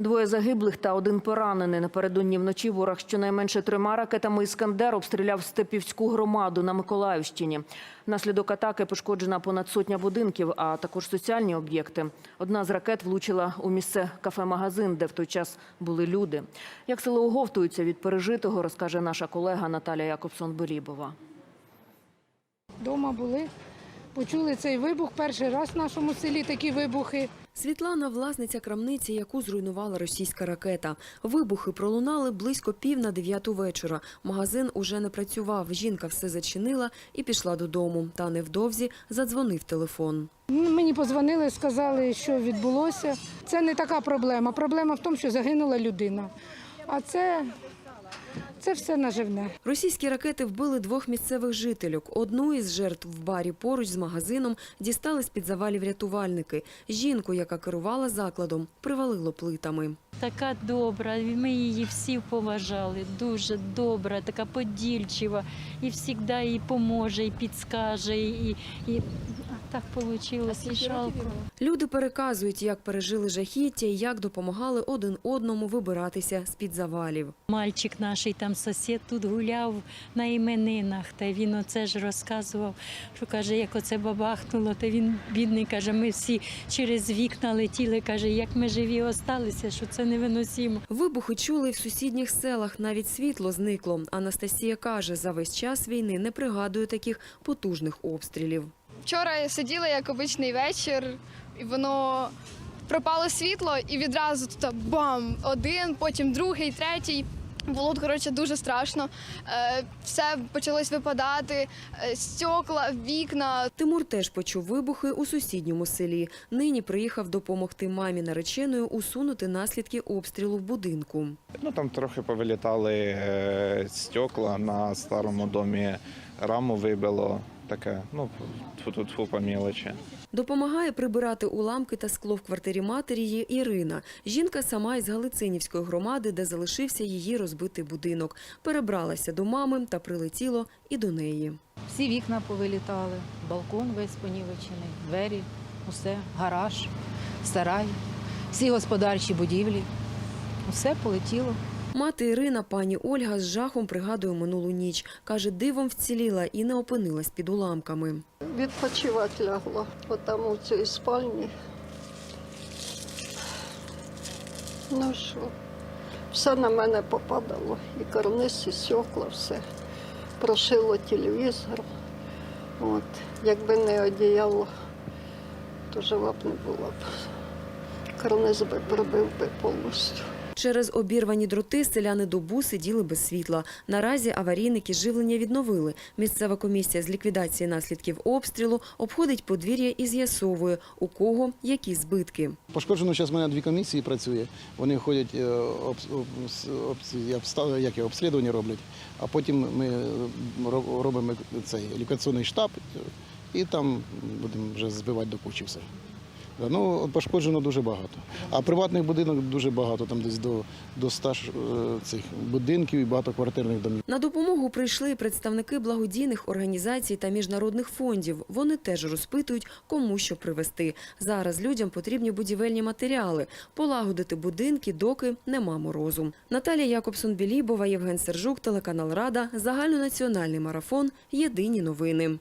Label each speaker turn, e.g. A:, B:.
A: Двоє загиблих та один поранений. Напередодні вночі ворог щонайменше трьома ракетами «Іскандер» обстріляв Степівську громаду на Миколаївщині. Внаслідок атаки пошкоджена понад сотня будинків, а також соціальні об'єкти. Одна з ракет влучила у місце кафе-магазин, де в той час були люди. Як сили оговтуються від пережитого, розкаже наша колега Наталя Якобсон-Белібова.
B: Дома були, почули цей вибух. Перший раз в нашому селі такі вибухи.
C: Світлана – власниця крамниці, яку зруйнувала російська ракета. Вибухи пролунали близько пів на дев'яту вечора. Магазин уже не працював. Жінка все зачинила і пішла додому. Та невдовзі задзвонив телефон.
B: Мені позвонили, сказали, що відбулося. Це не така проблема. Проблема в тому, що загинула людина. А це, це все наживне.
C: Російські ракети вбили двох місцевих жительок. Одну із жертв в барі поруч з магазином дістали з-під завалів рятувальники. Жінку, яка керувала закладом, привалило плитами.
D: Така добра, ми її всі поважали. Дуже добра, така подільчива. І завжди їй поможе, і підскаже, і, і так вийшло. І жалко.
C: Люди переказують, як пережили жахіття і як допомагали один одному вибиратися з-під завалів.
D: Мальчик наш там сусід тут гуляв на іменинах, та він оце ж розказував, що каже, як оце бабахнуло, то він бідний каже, ми всі через вікна летіли, каже, як ми живі осталися, що це невиносимо.
C: Вибухи чули в сусідніх селах, навіть світло зникло. Анастасія каже, за весь час війни не пригадує таких потужних обстрілів.
E: Вчора я сиділа як обичний вечір, і воно пропало світло, і відразу тут бам! Один, потім другий, третій. Було коротше дуже страшно. Е, все почалось випадати, е, стекла, вікна.
C: Тимур теж почув вибухи у сусідньому селі. Нині приїхав допомогти мамі нареченою усунути наслідки обстрілу в будинку.
F: Ну там трохи повилітали е, стекла на старому домі, раму вибило. Таке, ну тфу-тфу по мілочі.
C: Допомагає прибирати уламки та скло в квартирі матері Ірина. Жінка сама із Галицинівської громади, де залишився її розбитий будинок. Перебралася до мами та прилетіло і до неї.
G: Всі вікна повилітали, балкон весь понівечений, двері, усе, гараж, сарай, всі господарчі будівлі. Усе полетіло.
C: Мати Ірина, пані Ольга, з жахом пригадує минулу ніч. Каже, дивом вціліла і не опинилась під уламками.
H: відпочивати лягла, там у цій спальні. Ну що, все на мене попадало. І карниз, і стекла, все. Прошило телевізор. От. Якби не одіяло, то жива б не була б. Карниз би пробив би повністю.
C: Через обірвані дроти селяни добу сиділи без світла. Наразі аварійники живлення відновили. Місцева комісія з ліквідації наслідків обстрілу обходить подвір'я і з'ясовує, у кого які збитки.
I: Пошкоджено зараз в мене дві комісії працює. Вони ходять е, як обслідування роблять, а потім ми е, робимо цей ліквідаційний штаб і там будемо вже збивати до кучі все. Да, Ну, пошкоджено дуже багато. А приватних будинок дуже багато, там десь до, до 100 е, цих будинків і багатоквартирних домів.
C: На допомогу прийшли представники благодійних організацій та міжнародних фондів. Вони теж розпитують, кому що привезти. Зараз людям потрібні будівельні матеріали, полагодити будинки, доки нема морозу. Наталія Якобсон-Білібова, Євген Сержук, телеканал Рада, загальнонаціональний марафон. Єдині новини.